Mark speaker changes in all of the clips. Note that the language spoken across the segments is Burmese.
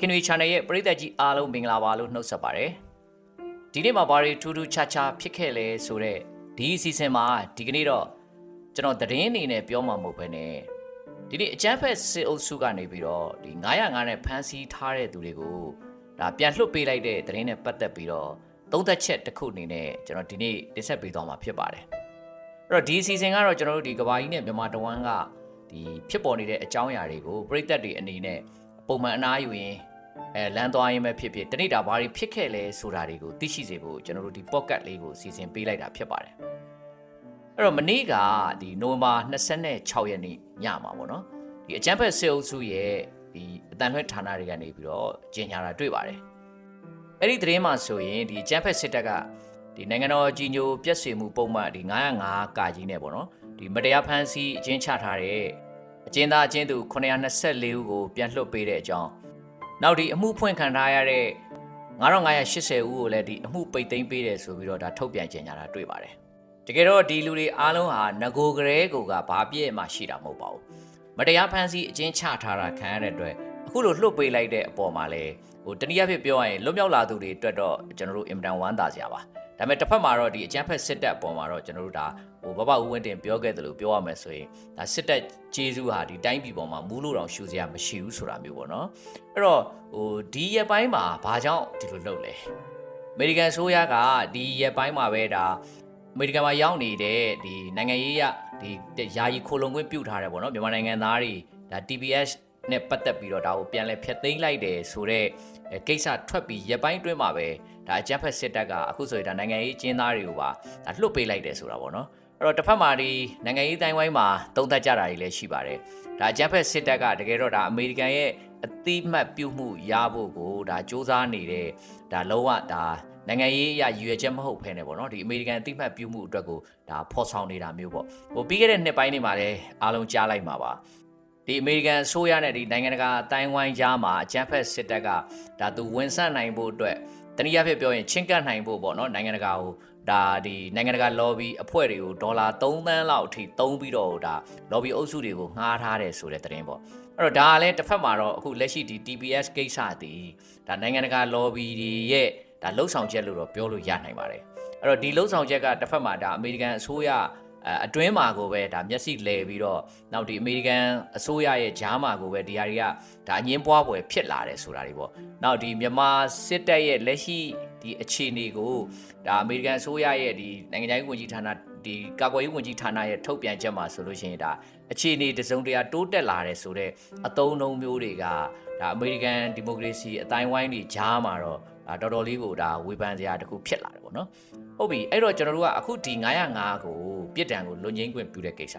Speaker 1: ခင်တွေ channel ရဲ့ပရိသတ်ကြီးအားလုံးမင်္ဂလာပါလို့နှုတ်ဆက်ပါတယ်ဒီနေ့မှာဘာတွေထူးထူးခြားခြားဖြစ်ခဲ့လဲဆိုတော့ဒီအစီအစဉ်မှာဒီကနေ့တော့ကျွန်တော်သတင်းအနေနဲ့ပြောမှာမဟုတ်ဘဲနဲ့ဒီနေ့အချမ်းဖက်စစ်အုပ်စုကနေပြီးတော့ဒီ905နဲ့ဖမ်းဆီးထားတဲ့သူတွေကိုဒါပြန်လွှတ်ပေးလိုက်တဲ့သတင်းနဲ့ပတ်သက်ပြီးတော့သုံးသက်ချက်တစ်ခုအနေနဲ့ကျွန်တော်ဒီနေ့တင်ဆက်ပေးသွားမှာဖြစ်ပါတယ်အဲ့တော့ဒီအစီအစဉ်ကတော့ကျွန်တော်တို့ဒီကဘာကြီးနဲ့မြန်မာတဝမ်းကဒီဖြစ်ပေါ်နေတဲ့အကြောင်းအရာတွေကိုပြည်သက်တွေအနေနဲ့ပုံမှန်အနားယူရင် အဲလမ်းသွားရင်ပဲဖြစ်ဖြစ်တနေ့တာဘာတွေဖြစ်ခဲ့လဲဆိုတာတွေကိုသိရှိစေဖို့ကျွန်တော်တို့ဒီ podcast လေးကိုစီစဉ်ပေးလိုက်တာဖြစ်ပါတယ်အဲ့တော့မနေ့ကဒီနိုဝင်ဘာ26ရက်နေ့ညမှာပေါ့နော်ဒီအချမ်းဖက်စေအုပ်စုရဲ့ဒီအတန်လွှဲဌာနတွေကနေပြီးတော့ကျင်ညာတာတွေ့ပါတယ်အဲ့ဒီသတင်းမှာဆိုရင်ဒီအချမ်းဖက်စစ်တပ်ကဒီနိုင်ငံတော်ကြီးညိုပြည့်စုံမှုပုံမှန်ဒီ905ကာကြီးနဲ့ပေါ့နော်ဒီမတရားဖမ်းဆီးအကျဉ်းချထားတဲ့အကျဉ်းသားအကျဉ်းသူ924ဦးကိုပြန်လွှတ်ပေးတဲ့အကြောင်း နောက်ဒီအမှုဖွင့်ခံထားရတဲ့9580ဦးကိုလည်းဒီအမှုပိတ်သိမ်းပေးတယ်ဆိုပြီးတော့ဒါထုတ်ပြန်ကြေညာတာတွေ့ပါတယ်တကယ်တော့ဒီလူတွေအားလုံးဟာငโกကလေးကိုကဘာပြည့်မှရှိတာမဟုတ်ပါဘူးမတရားဖမ်းဆီးအကျဉ်းချထားတာခံရတဲ့အတွက်အခုလိုလွှတ်ပေးလိုက်တဲ့အပေါ်မှာလဲဟိုတနည်းအားဖြင့်ပြောရရင်လွတ်မြောက်လာသူတွေအတွက်တော့ကျွန်တော်တို့အင်မတန်ဝမ်းသာစရာပါ ဒါပေမဲ့တစ်ဖက်မှာတော့ဒီအကြမ်းဖက်စစ်တပ်အပေါ်မှာတော့ကျွန်တော်တို့ဒါဟိုဘဘဦးဝင်းတင်ပြောခဲ့တယ်လို့ပြောရမယ်ဆိုရင်ဒါစစ်တပ်ကျေးဇူးဟာဒီတိုင်းပြည်ပေါ်မှာမူးလို့တောင်ရှူစရာမရှိဘူးဆိုတာမျိုးပေါ့နော်အဲ့တော့ဟိုဒီရက်ပိုင်းမှာဘာကြောင့်ဒီလိုလုပ်လဲအမေရိကန်ဆိုးရကဒီရက်ပိုင်းမှာပဲဒါအမေရိကန်မှာရောက်နေတဲ့ဒီနိုင်ငံရေးရဒီယာယီခိုလုံခွင့်ပြုထားတယ်ပေါ့နော်မြန်မာနိုင်ငံသားတွေဒါ TBS နဲ့ပတ်သက်ပြီးတော့ဒါကိုပြန်လဲဖျက်သိမ်းလိုက်တယ်ဆိုတော့ကိစ္စထွက်ပြီးရက်ပိုင်းအတွင်းမှာပဲဒါအကြမ်းဖက်စစ်တပ်ကအခုဆိုရင်ဒါနိုင်ငံရေးအကျဉ်းသားတွေကိုပါဒါလွှတ်ပေးလိုက်တယ်ဆိုတာပေါ့နော်အဲ့တော့တစ်ဖက်မှာဒီနိုင်ငံရေးတိုင်းဝိုင်းမှာတုံးသက်ကြတာတွေလည်းရှိပါတယ်ဒါအကြမ်းဖက်စစ်တပ်ကတကယ်တော့ဒါအမေရိကန်ရဲ့အတိမတ်ပြုမှုရဖို့ကိုဒါစ조사နေတဲ့ဒါလုံးဝဒါနိုင်ငံရေးအရရည်ရွယ်ချက်မဟုတ်ဖ ೇನೆ ပေါ့နော်ဒီအမေရိကန်အတိမတ်ပြုမှုအတွက်ကိုဒါဖော်ဆောင်နေတာမျိုးပေါ့ဟိုပြီးခဲ့တဲ့နှစ်ပိုင်းတွေမှာလည်းအားလုံးကြားလိုက်မှာပါ ဒီအမေရိကန်အစိုးရနဲ့ဒီနိုင်ငံတကာအတိုင်းဝိုင်းကြားမှာအကြမ်းဖက်စစ်တပ်ကဒါသူဝန်ဆန့်နိုင်ဖို့အတွက်တနည်းအားဖြင့်ပြောရင်ချင်းကပ်နိုင်ဖို့ပေါ့နော်နိုင်ငံတကာကိုဒါဒီနိုင်ငံတကာ lobby အဖွဲ့တွေကိုဒေါ်လာ3သန်းလောက်အထိသုံးပြီးတော့ဒါ lobby အုပ်စုတွေကိုငှားထားတယ်ဆိုတဲ့သတင်းပေါ့အဲ့တော့ဒါကလည်းတစ်ဖက်မှာတော့အခုလက်ရှိဒီ TPS ကိစ္စတည်ဒါနိုင်ငံတကာ lobby တွေရဲ့ဒါလှုပ်ဆောင်ချက်လို့တော့ပြောလို့ရနိုင်ပါတယ်အဲ့တော့ဒီလှုပ်ဆောင်ချက်ကတစ်ဖက်မှာဒါအမေရိကန်အစိုးရ အတွင်းမှာကိုပဲဒါမျက်စိလဲပြီးတော့နောက်ဒီအမေရိကန်အစိုးရရဲ့ဂျားမှာကိုပဲဒီဟာတွေကဒါအငင်းပွားပွဲဖြစ်လာတယ်ဆိုတာတွေပေါ့နောက်ဒီမြန်မာစစ်တပ်ရဲ့လက်ရှိဒီအခြေအနေကိုဒါအမေရိကန်အစိုးရရဲ့ဒီနိုင်ငံခြားရေးဝန်ကြီးဌာနဒီကာကွယ်ရေးဝန်ကြီးဌာနရဲ့ထုတ်ပြန်ချက်မှာဆိုလို့ရှိရင်ဒါအခြေအနေတစုံတရာတိုးတက်လာတယ်ဆိုတော့အတုံးနှုံမျိုးတွေကဒါအမေရိကန်ဒီမိုကရေစီအတိုင်းဝိုင်းတွေဂျားမှာတော့ဒါ တော်တော်လေးကိုဒါဝေဖန်စရာတခုဖြစ်လာတယ်ပေါ့နော်ဟုတ်ပြီအဲ့တော့ကျွန်တော်တို့ကအခုဒီ905ကိုပြစ်ဒဏ်ကိုလွန်ငင်းခွင့်ပြုတဲ့ကိစ္စ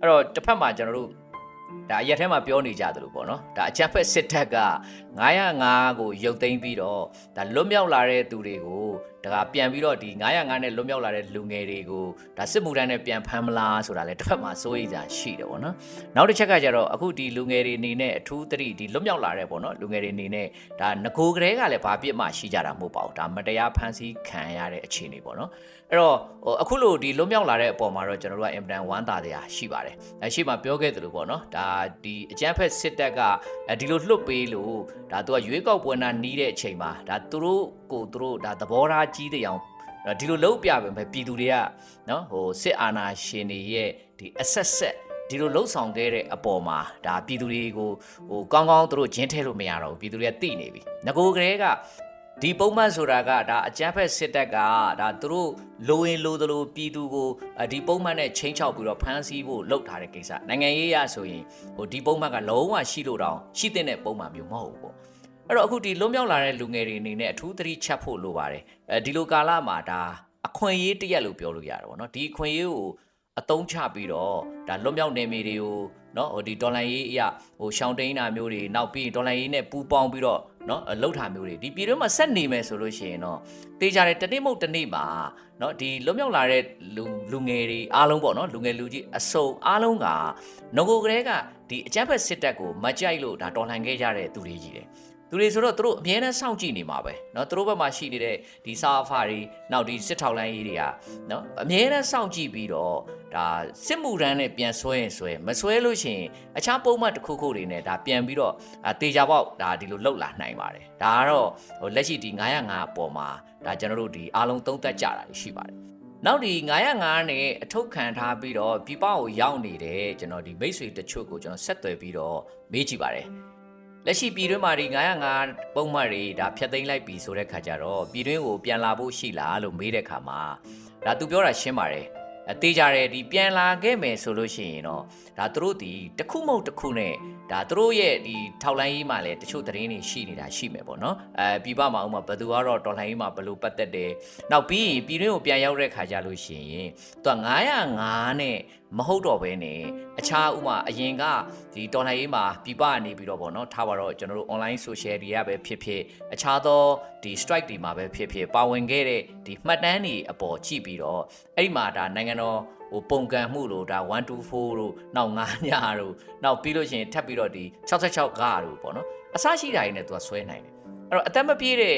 Speaker 1: အဲ့တော့တစ်ဖက်မှာကျွန်တော်တို့ဒါအရက်ထဲမှာပြောနေကြသလိုပေါ့နော်ဒါအချမ်းဖက်စစ်တပ်က905ကိုရုပ်သိမ်းပြီးတော့ဒါလွတ်မြောက်လာတဲ့သူတွေကို ဒါကပြန်ပြီးတော့ဒီ905နဲ့လွတ်မြောက်လာတဲ့လူငယ်တွေကိုဒါစစ်မှုထမ်းနဲ့ပြန်ဖမ်းမလားဆိုတာလည်းတစ်ဖက်မှာစိုးရိမ်စရာရှိတယ်ပေါ့နော်နောက်တစ်ချက်ကကျတော့အခုဒီလူငယ်တွေအနေနဲ့အထူးသတိဒီလွတ်မြောက်လာတဲ့ပေါ့နော်လူငယ်တွေအနေနဲ့ဒါငကိုကလေးကလည်းဘာပြစ်မှရှိကြတာမဟုတ်ပါဘူးဒါမတရားဖမ်းဆီးခံရတဲ့အခြေအနေပေါ့နော်အဲ့တော့ဟိုအခုလို့ဒီလွတ်မြောက်လာတဲ့အပေါ်မှာတော့ကျွန်တော်တို့ကအင်ပန်ဝမ်းသာတရားရှိပါတယ်အဲရှိမှပြောခဲ့သလိုပေါ့နော်ဒါဒီအကြမ်းဖက်စစ်တပ်ကဒီလိုလှုပ်ပေးလို့ဒါသူကရွေးကောက်ပွဲနာနီးတဲ့အချိန်မှာဒါသူတို့ ကိုသူတို့ဒါသဘောထားကြီးတဲ့အောင်ဒီလိုလှုပ်ပြပဲပြည်သူတွေကနော်ဟိုစစ်အာဏာရှင်တွေရဲ့ဒီအဆက်ဆက်ဒီလိုလှုပ်ဆောင်ခဲ့တဲ့အပေါ်မှာဒါပြည်သူတွေကိုဟိုကောင်းကောင်းသူတို့ဂျင်းထဲလို့မရတော့ဘူးပြည်သူတွေကသိနေပြီငကိုကလေးကဒီပုံမှန်ဆိုတာကဒါအကြမ်းဖက်စစ်တပ်ကဒါသူတို့လိုရင်လိုသလိုပြည်သူကိုဒီပုံမှန်နဲ့ချင်းချောက်ပြီးတော့ဖမ်းဆီးဖို့လုပ်ထားတဲ့ကိစ္စနိုင်ငံရေးရဆိုရင်ဟိုဒီပုံမှန်ကလုံးဝရှိလို့တောင်ရှိတဲ့ပုံမှန်မျိုးမဟုတ်ဘူးပေါ့ အဲ့တော့အခုဒီလွတ်မြောက်လာတဲ့လူငယ်တွေအနေနဲ့အထူးသတိချက်ဖို့လိုပါတယ်အဲဒီလိုကာလမှာဒါအခွင့်အရေးတရက်လို့ပြောလို့ရတယ်ဗောနော်ဒီအခွင့်အရေးကိုအသုံးချပြီးတော့ဒါလွတ်မြောက်နေမိတွေကိုနော်ဟိုဒီဒေါ်လာရေးအရာဟိုရှောင်းတိန်တာမျိုးတွေနောက်ပြီးဒေါ်လာရေးနဲ့ပူပေါင်းပြီးတော့နော်လှုပ်တာမျိုးတွေဒီပြည်တွင်းမှာဆက်နေမယ်ဆိုလို့ရှိရင်တော့တေးကြတဲ့တနေ့မဟုတ်တနေ့မှာနော်ဒီလွတ်မြောက်လာတဲ့လူလူငယ်တွေအားလုံးပေါ့နော်လူငယ်လူကြီးအစုံအားလုံးကငကိုကလေးကဒီအကြမ်းဖက်စစ်တပ်ကိုမကြိုက်လို့ဒါတော်လှန်ခဲ့ကြတဲ့သူတွေကြီးတယ် သူတွေဆိုတော့သူတို့အမြဲတမ်းစောင့်ကြည့်နေမှာပဲเนาะသူတို့ဘက်မှာရှိနေတဲ့ဒီစာအဖာတွေနောက်ဒီစစ်ထောက်လိုင်းကြီးတွေကเนาะအမြဲတမ်းစောင့်ကြည့်ပြီးတော့ဒါစစ်မှုရန်နဲ့ပြန်ဆွဲရင်ဆွဲမဆွဲလို့ရှိရင်အခြားပုံမှန်တစ်ခုခုတွေနဲ့ဒါပြန်ပြီးတော့အာတေချာပေါက်ဒါဒီလိုလှုပ်လာနိုင်ပါတယ်ဒါကတော့ဟိုလက်ရှိဒီ905အပေါ်မှာဒါကျွန်တော်တို့ဒီအားလုံးသုံးသက်ကြတာရှိပါတယ် နောက်ဒီ905နဲ့အထုတ်ခံထားပြီးတော့ပြပကိုရောက်နေတဲ့ကျွန်တော်ဒီမိတ်ဆွေတချို့ကိုကျွန်တော်ဆက်သွယ်ပြီးတော့မေးကြည့်ပါတယ် လက်ရှိပြည်တွင်းမှာဒီ905ပုံမှန်တွေဒါဖျက်သိမ်းလိုက်ပြီဆိုတဲ့ခါကျတော့ပြည်တွင်းကိုပြန်လာဖို့ရှိလားလို့မေးတဲ့ခါမှာဒါသူပြောတာရှင်းပါတယ်အသေးကြတယ်ဒီပြန်လာခဲ့မယ်ဆိုလို့ရှိရင်တော့ဒါသူတို့ဒီတစ်ခုမဟုတ်တစ်ခုနဲ့ ဒါသူတို့ရဲ့ဒီထောက်လိုင်းရေးမှာလည်းတချို့သတင်းတွေရှိနေတာရှိမယ်ပေါ့နော်အဲပြပမှာဥမာဘယ်သူကတော့တော်လိုင်းရေးမှာဘယ်လိုပတ်သက်တယ်နောက်ပြီးရင်ပြည်တွင်းကိုပြန်ရောက်တဲ့ခါကျလို့ရှိရင်သူက905နဲ့မဟုတ်တော့ဘဲနဲ့အခြားဥမာအရင်ကဒီတော်လိုင်းရေးမှာပြပကနေပြီးတော့ပေါ့နော်ထားပါတော့ကျွန်တော်တို့ online social တွေကပဲဖြစ်ဖြစ်အခြားသောဒီ strike တွေမှာပဲဖြစ်ဖြစ်ပါဝင်ခဲ့တဲ့ဒီမှတ်တမ်းတွေအပေါ်ကြည့်ပြီးတော့အဲ့ဒီမှာဒါနိုင်ငံတော် ဟိုပုံကံမှုလို့ဒါ124တို့နောက်9ညတို့နောက်ပြီးလို့ရှိရင်ထပ်ပြီးတော့ဒီ66ကတို့ပေါ့နော်အစရှိတာတွေနဲ့သူကဆွဲနိုင်တယ်အဲ့တော့အသက်မပြည့်တဲ့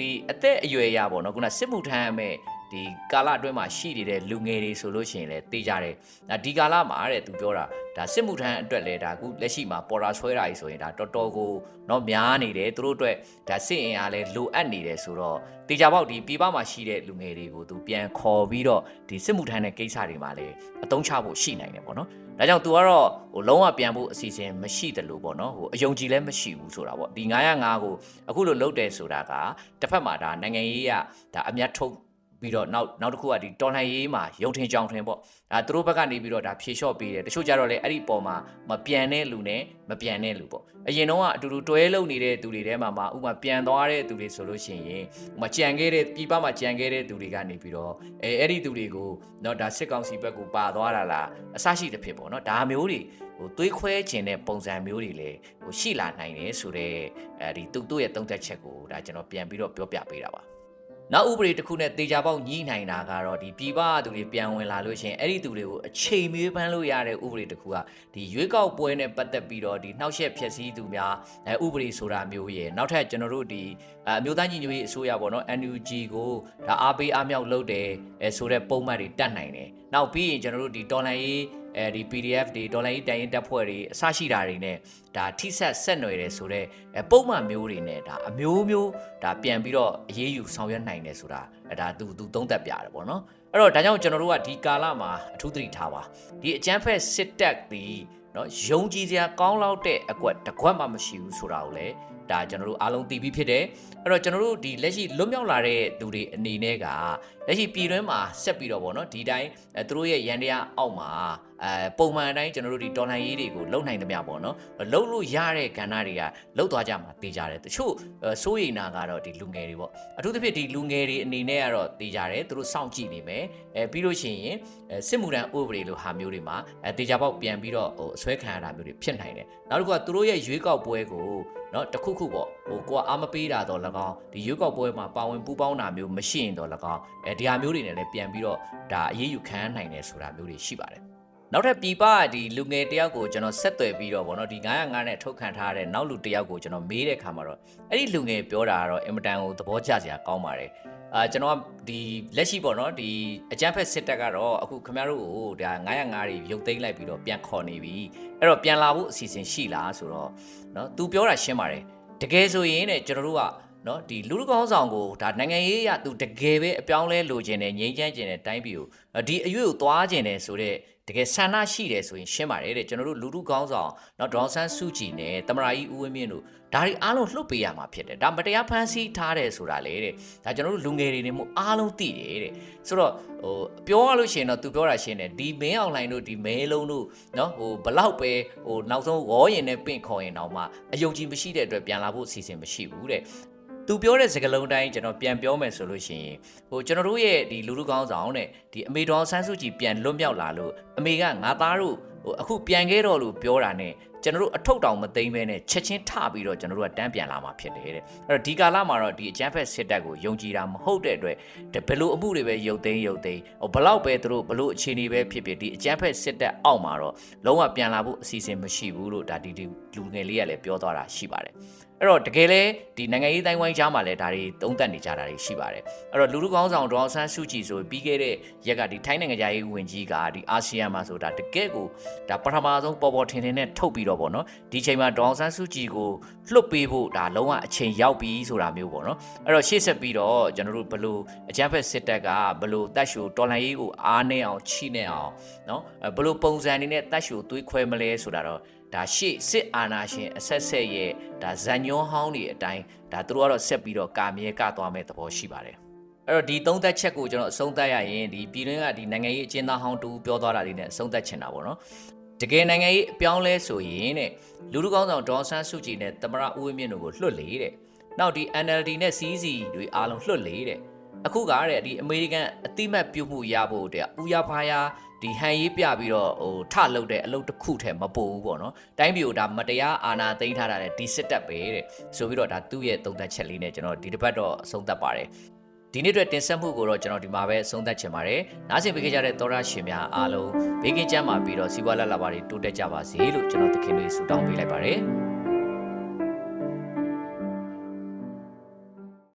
Speaker 1: ဒီအသက်အရွယ်ရပေါ့နော်ခုနစစ်မှုထမ်းရမယ် ဒီကာလအတွင်းမှာရှိနေတဲ့လူငယ်တွေဆိုလို့ရှိရင်လည်းသိကြတယ်ဒါဒီကာလမှာတဲ့သူပြောတာဒါစစ်မှုထမ်းအတွက်လည်းဒါအခုလက်ရှိမှာပေါ်တာဆွဲတာကြီးဆိုရင်ဒါတော်တော်ကိုတော့များနေတယ်သူတို့အတွက်ဒါစစ်အင်အားလည်းလိုအပ်နေတယ်ဆိုတော့တေချာပေါက်ဒီပြည်ပမှာရှိတဲ့လူငယ်တွေကိုသူပြန်ခေါ်ပြီးတော့ဒီစစ်မှုထမ်းတဲ့ကိစ္စတွေမှာလည်းအသုံးချဖို့ရှိနိုင်တယ်ပေါ့နော်ဒါကြောင့် तू ကတော့ဟိုလုံးဝပြန်ဖို့အစီအစဉ်မရှိတယ်လို့ပေါ့နော်ဟိုအယုံကြည်လည်းမရှိဘူးဆိုတာပေါ့ဒီ905ကိုအခုလိုလုပ်တယ်ဆိုတာကတစ်ဖက်မှာဒါနိုင်ငံရေးကဒါအမျက်ထုတ် ပြီးတော့နောက်နောက်တစ်ခုကဒီတော်လှန်ရေးမှာရုံထင်ကြောင်ထင်ပေါ့ဒါသူတို့ဘက်ကနေပြီးတော့ဒါဖြေလျှော့ပေးတယ်တချို့ကြတော့လေအဲ့ဒီပုံမှာမပြန်တဲ့လူနဲ့မပြန်တဲ့လူပေါ့အရင်တော့အတူတူတွဲလုံနေတဲ့သူတွေထဲမှာမှဥမာပြန်သွားတဲ့သူတွေဆိုလို့ရှိရင်ဥမာကြံခဲ့တဲ့ပြည်ပမှာကြံခဲ့တဲ့သူတွေကနေပြီးတော့အဲအဲ့ဒီသူတွေကိုတော့ဒါစစ်ကောင်စီဘက်ကိုပါသွားတာလားအဆရှိတဲ့ဖြစ်ပေါ့နော်ဒါမျိုးတွေဟိုသွေးခွဲခြင်းတဲ့ပုံစံမျိုးတွေလည်းဟိုရှိလာနိုင်တယ်ဆိုတော့အဲဒီသူတို့ရဲ့တုံ့တက်ချက်ကိုဒါကျွန်တော်ပြန်ပြီးတော့ပြောပြပေးတာပါ နောက်ဥပဒေတစ်ခုနဲ့တေချာပေါက်ညှိနိုင်တာကတော့ဒီပြည်ပသူတွေပြန်ဝင်လာလို့ရှိရင်အဲ့ဒီသူတွေကိုအချိန်မွေးပန်းလို့ရတဲ့ဥပဒေတစ်ခုကဒီရွေးကောက်ပွဲနဲ့ပတ်သက်ပြီးတော့ဒီနှောက်ယှက်ဖျက်ဆီးသူများအဲဥပဒေဆိုတာမျိုးရယ်နောက်ထပ်ကျွန်တော်တို့ဒီအအမျိုးသားညီညွတ်ရေးအစိုးရပေါ့နော် NUG ကိုဒါအားပေးအားမြောက်လုပ်တယ်အဲဆိုတဲ့ပုံမှန်တွေတတ်နိုင်တယ်နောက်ပြီးရင်ကျွန်တော်တို့ဒီတော်လန်ရေး အဲဒီ PDF တွေဒေါ်လာရေးတိုင်ရင်တပ်ဖွဲ့တွေအစရှိတာတွေနဲ့ဒါထိဆက်ဆက်နွယ်တယ်ဆိုတော့အဲပုံမှန်မျိုးတွေနဲ့ဒါအမျိုးမျိုးဒါပြန်ပြီးတော့အရေးယူဆောင်ရွက်နိုင်တယ်ဆိုတာအဲဒါသူသူသုံးသက်ပြတယ်ပေါ့နော်အဲ့တော့ဒါကြောင့်ကျွန်တော်တို့ကဒီကာလမှာအထူးသတိထားပါဒီအကျန်းဖက်စစ်တပ်ဒီနော်ယုံကြည်စရာကောင်းလောက်တဲ့အကွက်တစ်ခွက်မှမရှိဘူးဆိုတာကိုလည်းဒါကျွန်တော်တို့အားလုံးသိပြီးဖြစ်တယ်အဲ့တော့ကျွန်တော်တို့ဒီလက်ရှိလွတ်မြောက်လာတဲ့သူတွေအနေနဲ့ကလက်ရှိပြည်တွင်းမှာဆက်ပြီးတော့ဗောနော်ဒီတိုင်းအဲသူတို့ရဲ့ရန်တရားအောက်မှာ အဲပုံမှန်အတိုင်းကျွန်တော်တို့ဒီတော်လှန်ရေးတွေကိုလုံနိုင်သမျှပေါ့နော်လုံလို့ရတဲ့ကဏ္ဍတွေကလုံသွားကြမှာတေးကြတယ်တချို့အဲစိုးရိမ်တာကတော့ဒီလူငယ်တွေပေါ့အထူးသဖြင့်ဒီလူငယ်တွေအနေနဲ့ကတော့တေးကြတယ်သူတို့စောင့်ကြည့်နေမယ်အဲပြီးလို့ရှိရင်အဲစစ်မှုထမ်းဥပဒေလိုဟာမျိုးတွေမှာအဲတေးကြပေါက်ပြန်ပြီးတော့ဟိုအစွဲခံရတာမျိုးတွေဖြစ်နိုင်တယ်နောက်တစ်ခုကသူတို့ရဲ့ရွေးကောက်ပွဲကိုနော်တစ်ခုခုပေါ့ဟိုကိုကအာမပေးတာတော့၎င်းဒီရွေးကောက်ပွဲမှာပါဝင်ပူးပေါင်းတာမျိုးမရှိရင်တော့၎င်းအဲဒီဟာမျိုးတွေနဲ့လည်းပြန်ပြီးတော့ဒါအရေးယူခံနိုင်တယ်ဆိုတာမျိုးတွေရှိပါတယ် နောက်ထပ်ပြပဒီလူငယ်တယောက်ကိုကျွန်တော်ဆက်သွယ်ပြီးတော့ဗောနော်ဒီ905နဲ့ထုတ်ခံထားတဲ့နောက်လူတယောက်ကိုကျွန်တော်မေးတဲ့ခါမှာတော့အဲ့ဒီလူငယ်ပြောတာကတော့အင်မတန်ကိုသဘောကျစရာကောင်းပါတယ်အာကျွန်တော်ကဒီလက်ရှိပေါ့နော်ဒီအကြမ်းဖက်စစ်တပ်ကတော့အခုခင်ဗျားတို့ကိုဒါ905တွေရုပ်သိမ်းလိုက်ပြီးတော့ပြန်ခေါ်နေပြီအဲ့တော့ပြန်လာဖို့အစီအစဉ်ရှိလားဆိုတော့နော် तू ပြောတာရှင်းပါတယ်တကယ်ဆိုရင်တဲ့ကျွန်တော်တို့ကနော်ဒီလူလူကောင်းဆောင်ကိုဒါနိုင်ငံရေးရသူတကယ်ပဲအပြောင်းလဲလိုချင်တယ်ငြိမ်းချမ်းချင်တဲ့တိုင်းပြည်ကိုဒီအရွေ့ကိုသွားချင်တယ်ဆိုတော့ တကယ်ဆန္ဒရှိတယ်ဆိုရင်ရှင်းပါတယ်တဲ့ကျွန်တော်တို့လူလူကောင်းဆောင်နော်ဒေါန်ဆန်းစုကြည်နဲ့တမရာကြီးဦးဝင်းမြင့်တို့ဒါတွေအားလုံးလှုပ်ပေးရမှာဖြစ်တယ်ဒါမတရားဖန်ဆီးထားတယ်ဆိုတာလေတဲ့ဒါကျွန်တော်တို့လူငယ်တွေနေမှုအားလုံးသိတယ်တဲ့ဆိုတော့ဟိုပြောရလို့ရှိရင်တော့သူပြောတာရှင်းတယ်ဒီမင်းအောင်လိုင်းတို့ဒီမဲလုံးတို့နော်ဟိုဘလောက်ပဲဟိုနောက်ဆုံးဝေါ်ရင်နဲ့ပင့်ခေါ်ရင်တော့မှအယုံကြည်မရှိတဲ့အတွက်ပြန်လာဖို့အစီအစဉ်မရှိဘူးတဲ့ သူပြောတဲ့စကားလုံးတိုင်းကျွန်တော်ပြန်ပြောမယ်ဆိုလို့ရှိရင်ဟိုကျွန်တော်တို့ရဲ့ဒီလူလူကောင်းဆောင်တဲ့ဒီအမေတော်ဆန်းစုကြည်ပြန်လွတ်မြောက်လာလို့အမေကငါသားတို့ဟိုအခုပြန်ခဲ့တော့လို့ပြောတာ ਨੇ ကျွန်တော်တို့အထုပ်တောင်မသိမ့်ပဲနဲ့ချက်ချင်းထပြီးတော့ကျွန်တော်တို့ကတန်းပြန်လာမှာဖြစ်တယ်တဲ့အဲ့တော့ဒီကာလမှာတော့ဒီအကြမ်းဖက်စစ်တပ်ကိုယုံကြည်တာမဟုတ်တဲ့အတွက်ဒါဘယ်လိုအမှုတွေပဲရုပ်သိမ်းရုပ်သိမ်းဟိုဘလောက်ပဲသူတို့ဘလို့အခြေအနေပဲဖြစ်ဖြစ်ဒီအကြမ်းဖက်စစ်တပ်အောက်မှာတော့လုံးဝပြန်လာဖို့အစီအစဉ်မရှိဘူးလို့ဒါဒီဒီလူငယ်လေးကလည်းပြောသွားတာရှိပါတယ်အဲ့တော့တကယ်လဲဒီနိုင်ငံရေးတိုင်းဝိုင်းကြားမှာလည်းဒါတွေသုံးသပ်နေကြတာတွေရှိပါတယ်အဲ့တော့လူလူကောင်းဆောင်ဒေါအောင်ဆန်းစုကြည်ဆိုပြီးခဲ့တဲ့ရက်ကဒီထိုင်းနိုင်ငံသားရေးဝင်ကြီးကဒီအာဆီယံမှာဆိုတာတကယ်ကိုဒါပထမဆုံးပေါ်ပေါ်ထင်ထင်နဲ့ထုတ်ပြီးတော့ဗောနော်ဒီချိန်မှာဒေါအောင်ဆန်းစုကြည်ကိုလွတ်ပေးဖို့ဒါလုံးဝအချိန်ရောက်ပြီဆိုတာမျိုးပေါ့နော်အဲ့တော့ရှေ့ဆက်ပြီးတော့ကျွန်တော်တို့ဘလို့အကြမ်းဖက်စစ်တပ်ကဘလို့တက်ရှူတော်လှန်ရေးကိုအားနေအောင်ချိနေအောင်နော်အဲ့ဘလို့ပုံစံအနေနဲ့တက်ရှူသွေးခွဲမလဲဆိုတာတော့ဒါရှေ့စစ်အာဏာရှင်အဆက်ဆက်ရဲ့ဒါဇန်ညွန်းဟောင်းတွေအတိုင်းဒါသူတို့ကတော့ဆက်ပြီးတော့ကာမြဲကသွားမဲ့သဘောရှိပါတယ်အဲ့တော့ဒီသုံးသက်ချက်ကိုကျွန်တော်အဆုံးသတ်ရရင်ဒီပြည်တွင်းကဒီနိုင်ငံရေးအကျဉ်းသားဟောင်းတူပြောသွားတာတွေနဲ့အဆုံးသတ်ချင်တာပေါ့နော် တကယ်နိုင်ငံရေးအပြောင်းလဲဆိုရင်တဲ့လူလူကောင်းဆောင်ဒေါအောင်ဆန်းစုကြည်နဲ့သမရဦးဝင်းမြင့်တို့ကိုလွှတ်လေတဲ့နောက်ဒီ NLD နဲ့ CEC တွေအားလုံးလွှတ်လေတဲ့အခုကတဲ့ဒီအမေရိကန်အတိမတ်ပြုတ်မှုရဖို့တဲ့ဥရဖာယာဒီဟန်ရေးပြပြီးတော့ဟိုထလုတ်တဲ့အလုပ်တစ်ခုထဲမပို့ဘူးပေါ့နော်တိုင်းပြည်ကိုဒါမတရားအာဏာသိမ်းထားတာတဲ့ဒီစစ်တပ်ပဲတဲ့ဆိုပြီးတော့ဒါသူ့ရဲ့သုံးသက်ချက်လေးနဲ့ကျွန်တော်ဒီတစ်ပတ်တော့အဆုံးသတ်ပါတယ် ဒီနေ့အတွက်တင်ဆက်မှုကိုတော့ကျွန်တော်ဒီမှာပဲအဆုံးသတ်ချင်ပါတယ်။နားဆင်ပေးကြတဲ့သောရရှင်များအားလုံးဘေးကင်းကြမ်းပါပြီးတော့စီးပွားလတ်လာပါတွေတိုးတက်ကြပါစေလို့ကျွန်တော်သခင်တွေဆုတောင်းပေးလိုက်ပါတယ်။